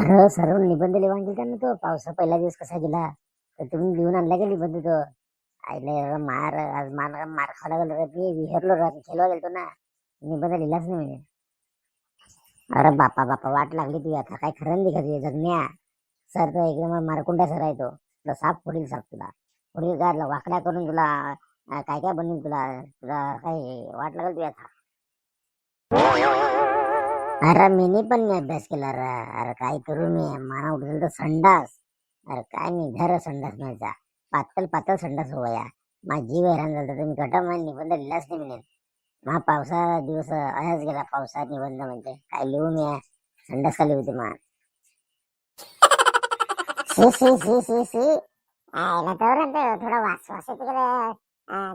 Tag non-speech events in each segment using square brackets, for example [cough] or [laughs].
अरे सर्व निबंध लिहून गेला ना तो. पावसा पहिला दिवस कसा गेला? तर तुम्ही लिहून आणला का निबंध तो? आईला मार आज मार मार खावा गेलो रे मी. विहरलो रे खेळवा गेलतो ना. निबंध लिहिलाच नाही म्हणजे अरे बापा बापा वाट लागली तुझी. आता काय खरं नाही तुझ्या जगण्या. सर तो एकदम मारकुंडा सर आहे तो. तुला साप पुढील साप तुला. पुढील काय वाकड्या करून तुला काय काय बनवीन तुला? तुला काय वाट लागेल तुझ्या आता? अरे मीनी पण मी अभ्यास केला रे. अरे काय करू मी? मला उठल तर संडास. अरे काय मी संडास माझा पातळ पातळ संडास होया माझा जीव हैराण झाला तर मी गटा माझा निबंध लिहिलाच नाही मिळेल. मा पावसा दिवस अयाच गेला. पावसात निबंध म्हणजे काय लिहू मी संडास खाली होते मा शी शी शी शी शी. आयला तर थोडा वास वास येते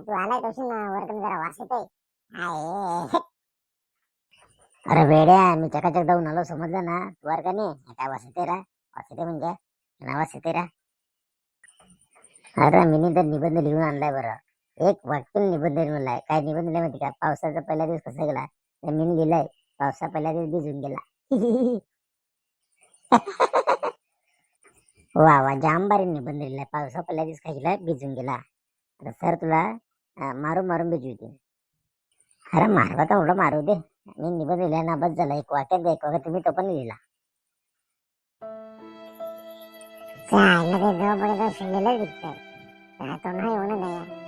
तू आलाय कशी ना जरा वास येते अरे वेड्या मी चकाचक जाऊन आलो समजलं ना. तू का नाही? काय वास रा वास म्हणजे. नावास येते रा अरे मी तर निबंध लिहून आणलाय बरं. एक वाक्य निबंध लिहिलाय काय निबंध लिहिला माहिती का? पावसाचा पहिला दिवस कसा गेला? तर मी लिहिलाय पावसा पहिला दिवस भिजून गेला. [laughs] वा वा जाम निबंध लिहिलाय. पावसा पहिला दिवस काय गेला? भिजून गेला. तर सर तुला मारून मारून मारून दे अरे मारवा तर एवढं मारू दे. मी निबंध लिहिला ना बस झाला. एक वाक्यात द्या, एक वाक्यात तुम्ही तो पण लिहिला चायला ते तो नाही होणं नाही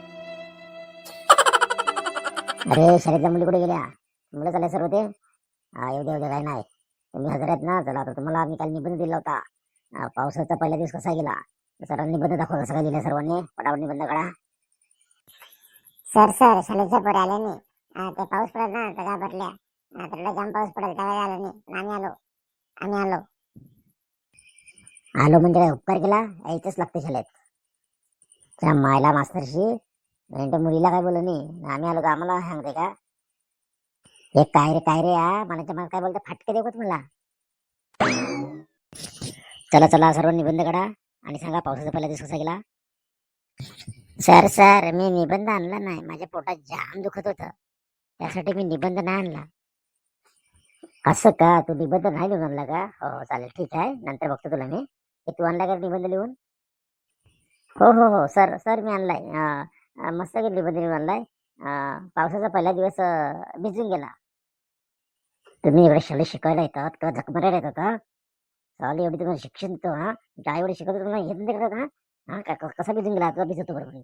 अरे शरीरच्या मुली कुठे गेल्या? मुलं चालले सर्व ते हा येऊ द्या काय नाही. तुम्ही हजर आहेत ना चला आता तुम्हाला आम्ही काल निबंध दिला होता. पावसाचा पहिला दिवस कसा गेला? सरांनी निबंध दाखवा कसं काय दिला सर्वांनी. पटापट निबंध काढा. सर सर शाळेच्या पोरे आले नाही ते पाऊस पडत ना तर घाबरल्या तिकडे जाम पाऊस पडेल त्यावेळी आलो नाही आम्ही आलो. आम्ही आलो. आलो म्हणजे काय उपकार केला? यायचंच लागते शाळेत. त्या मायला मास्तरशी त्या मुलीला काय बोललो? नाही आम्ही आलो का? आम्हाला सांगते का? हे काय रे काय रे या? मनाच्या मला काय बोलते फाटके देवत मला चला चला सर्व निबंध काढा आणि सांगा पावसाचा पहिला दिवस कसा गेला? सर सर मी निबंध आणला नाही. माझ्या पोटात जाम दुखत होतं. त्यासाठी मी निबंध नाही आणला. असं का? तू निबंध नाही लिहून आणला का? हो हो चालेल ठीक आहे. नंतर बघतो तुला मी. हे तू आणला का निबंध लिहून? हो हो हो सर सर मी आणलाय. मस्त की निबंध लिहून आणलाय? पावसाचा पहिला दिवस भिजून गेला. तुम्ही एवढे शाळेत शिकायला येतात का? झकमरायला येतात का? चालेल एवढी तुम्हाला शिक्षण देतो हा. काय एवढे शिकवतो तुम्हाला येत नाही करत हा हा कसा भिजून गेला? तुला भिजवतो बरोबर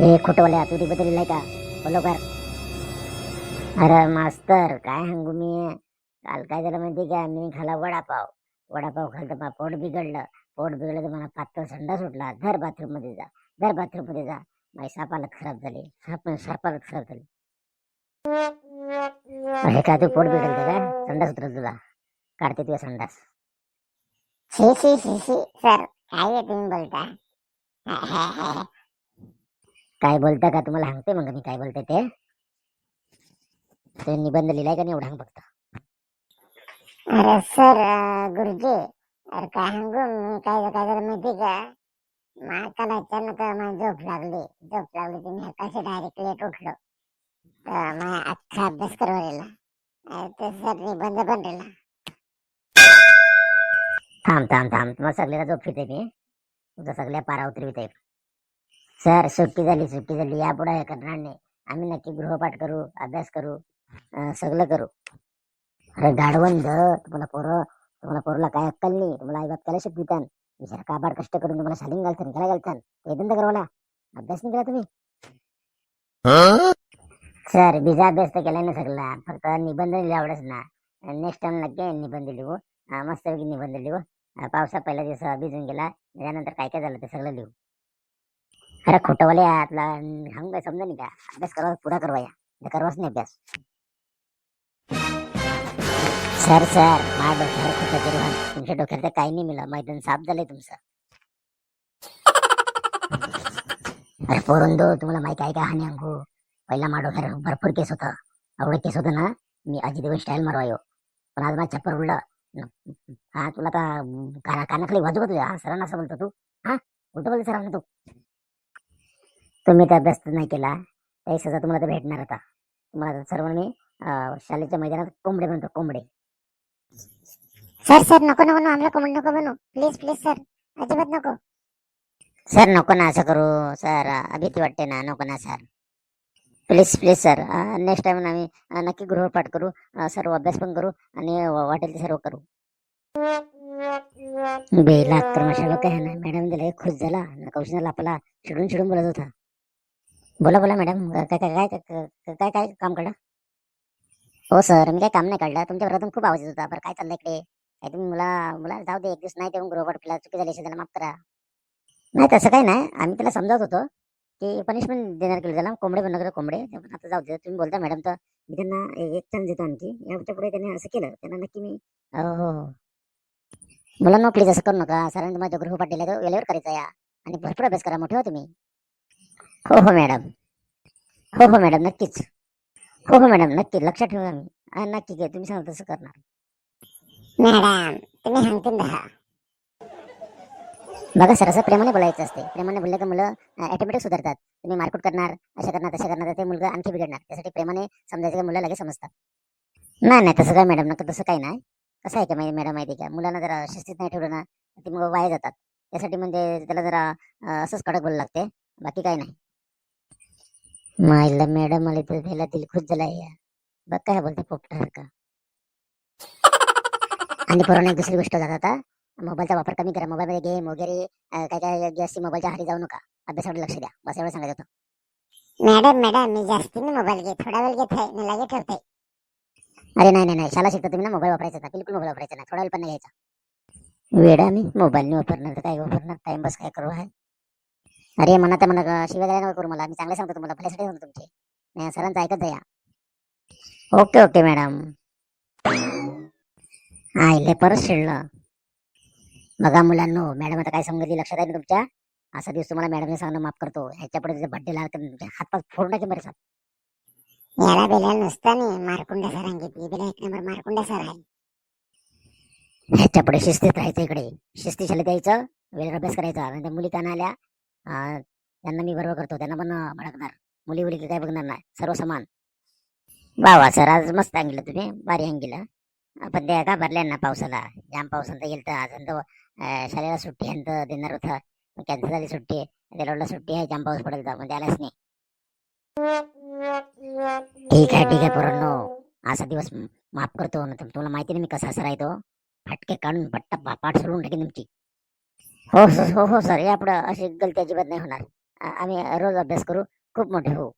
हे खोटवाल्या तू निबंध लिहिलाय का? बोलो कर अरे मास्तर काय सांगू मी? काल काय झालं माहिती का? मी खाला वडापाव. वडापाव खाल तर मला पोट बिघडलं. पोट बिघडलं तर मला पातळ संडा सुटला. धर बाथरूममध्ये जा. धर बाथरूममध्ये जा. माझी सापालत खराब झाली. साप साप खराब झाली. अरे काय तू पोट बिघडलं का संडास उतरत तुला. काढते तुझा संडास. शी शी शी शी. सर काय तुम्ही बोलता? [laughs] काय बोलता का? तुम्हाला सांगते मग मी काय बोलते ते? ते निबंध लिहिलाय का नाही एवढा फक्त. अरे सर गुरुजी अरे काय सांगू मी काय काय झालं माहिती का मला अचानक मला झोप लागली झोप लागली तुम्ही हकाशी डायरेक्ट लेट उठलो. तर माझा अख्खा अभ्यास करवलेला ते सर निबंध पण लिहिला थांब थांब थांब. तुम्हाला सगळ्याला झोप येते मी तुझं सगळ्या पारा उतरविते. सर सुट्टी झाली सुट्टी झाली. यापुढे हे करणार नाही. आम्ही नक्की गृहपाठ करू अभ्यास करू. सगळं करू. अरे गाढवंद तुम्हाला पोरं तुम्हाला पोरला काय अक्कल नाही तुम्हाला आई बाप शिकवितान विचार काबाड कष्ट करून तुम्हाला शालीन घालतान त्याला घालतान ते धंदा करवाला. अभ्यास नाही केला तुम्ही? सर बीजा अभ्यास तर केला नाही सगळा. फक्त निबंध लिहिला आवडच ना. नेक्स्ट टाइम नक्की निबंध लिहू? मस्तपैकी निबंध लिहू. पावसा पहिला दिवस भिजून गेला. त्यानंतर काय काय झालं ते सगळं लिहू. अरे खोटंवाले आपला सांगू काय समजा नाही का? अभ्यास करावा पुरा करवाया करवाच नाही अभ्यास. सर सर माझ्या डोक्यावर खोटं करू हा. तुमच्या डोक्यात तर काही नाही मिळालं मैदान साफ झालंय तुमचं. [laughs] अरे पोरंदो तुम्हाला माहिती आहे का हानी अंगू? पहिला माझ्या डोक्यावर भरपूर केस होता. एवढं केस होतं ना मी अजित देऊन स्टाईल मारवायो. पण आज माझं चप्पर उडलं. हा तुला का काना कानाखाली वाजू का तुझ्या? हा सरांना असं बोलतो तू. हा उलट बोलतो सरांना तू. तुम्ही तर अभ्यास नाही केला. काही सजा तुम्हाला तर भेटणार आता. तुम्हाला आता सर्वांनी अं, शाळेच्या मैदानात कोंबडे म्हणतो कोंबडे. सर सर नको नको नको आम्हाला कमेंट नको बनू प्लीज प्लीज सर अजिबात नको. सर नको ना असं करू. सर भीती वाटते ना. नको ना sir please please sir next time आम्ही नक्की गृहपाठ करू. सर्व अभ्यास पण करू आणि वाटेल ते सर्व करू. बेला अक्रमशाला काय ना. मॅडम दिला खुश झाला. कौशल आपला चिडून चिडून बोलत होता. बोला बोला मॅडम. काय काय काय काय काय काम काढलं? हो सर मी काय काम नाही काढलं. तुमच्या घरातून खूप आवाज येत होता. बरं काय चाललंय इकडे? तुम्ही मुला मुला जाऊ दे एक दिवस नाही तेव्हा गृहपाठ केला चुकी झाली त्याला माफ करा. नाही तसं काही नाही. आम्ही त्याला समजावत होतो की पनिशमेंट देणार केलं त्याला. कोंबडे बनवलं कोंबडे. ते आता जाऊ दे तुम्ही बोलता मॅडम तर मी त्यांना एक चान्स देतो आणखी. याच्यापुढे त्यांनी असं केलं. त्यांना नक्की मी हो हो हो. मुलांना प्लीज असं करू नका. सरांनी माझ्या गृहपाठ दिला तो वेळेवर करायचा या. आणि भरपूर अभ्यास करा मोठे हो तुम्ही. हो हो मॅडम हो हो मॅडम नक्कीच. हो हो मॅडम नक्की. लक्षात ठेवू आम्ही हा, नक्की काय तुम्ही सांगा तसं करणार. मॅडम तुम्ही सांगतील दहा बघा सर असं प्रेमाने बोलायचं असते. प्रेमाने बोलले की मुलं ॲटोमॅटिक सुधारतात. तुम्ही मारकूट करणार असं करणार तसं करणार ते मुलगा आणखी बिघडणार. त्यासाठी प्रेमाने समजायचं की मुलं लगेच समजतात? नाही नाही तसं काय मॅडम नका तसं काही नाही. कसं आहे का माहिती मॅडम माहिती का? मुलांना जरा शिस्तीत नाही ठेवलं ना ते मग वाया जातात. त्यासाठी म्हणजे त्याला जरा असंच कडक बोलायला लागते. बाकी काही नाही. माहिला मॅडम मला तर दिल खुश झाला या. बघ काय बोलते पोपटासारखं आणि पोरांना एक दुसरी गोष्ट जात आता मोबाईलचा वापर कमी करा मोबाईलमध्ये गेम वगैरे काय काय जास्ती मोबाईलच्या हारी जाऊ नका. अभ्यासाकडे लक्ष द्या. बस एवढं सांगायचं होतं. मॅडम मॅडम मी जास्तीने मोबाईल घे थोडा वेळ घेत आहे लगे ठेवते. अरे नाही नाही नाही शाळा शिकता तुम्ही ना मोबाईल वापरायचा ना बिलकुल मोबाईल वापरायचा नाही थोडा वेळ पण नाही घ्यायचा. वेडा मी मोबाईल नाही वापरणार तर काय वापरणार टाइमपास काय करू आहे? अरे म्हणा तर म्हणा शिवाय नको करू मला मी चांगलं सांगतो तुम्हाला भल्यासाठी सांगतो तुमचे. नाही सरांचं ऐकत जा ओके ओके मॅडम. आईले परत शिळलं बघा मुलांनो मॅडम आता काय सांगितली लक्षात आहे ना तुमच्या? असा दिवस तुम्हाला मॅडमने सांगणं माफ करतो. ह्याच्या पुढे बड्डे ला हातपात फोडून टाकेन बरं साहेब. याला बेला नुसतं नाही मारकुंडा सर बेला एक नंबर मारकुंडा सर आहे. ह्याच्या पुढे शिस्तीत राहायचं इकडे. शिस्तीशाली द्यायचं वेळेवर अभ्यास करायचा. आणि त्या मुली काना आल्या त्यांना मी बरोबर करतो. त्यांना पण भडकणार मुली मुली काय बघणार नाही. सर्व समान वा वा सर आज मस्त सांगितलं तुम्ही. भारी अंगीला पण ते का भरल्या ना पावसाला? जाम पावसाला तर गेलं तर आज शाळेला सुट्टी अंत तर देणार होता. कॅन्सल झाली सुट्टी. त्याला सुट्टी आहे. जाम पाऊस पडेल तर मग आलाच नाही. ठीक आहे ठीक आहे पोरांनो. असा दिवस माफ करतो. ना तुम्हाला माहिती नाही मी कसा असा राहतो फटके काढून पट्टा पाठ सोडून टाकेन तुमची. हो हो हो, हो सर. यापुढं अशी गलती अजिबात नाही होणार. आम्ही रोज अभ्यास करू. खूप मोठे होऊ.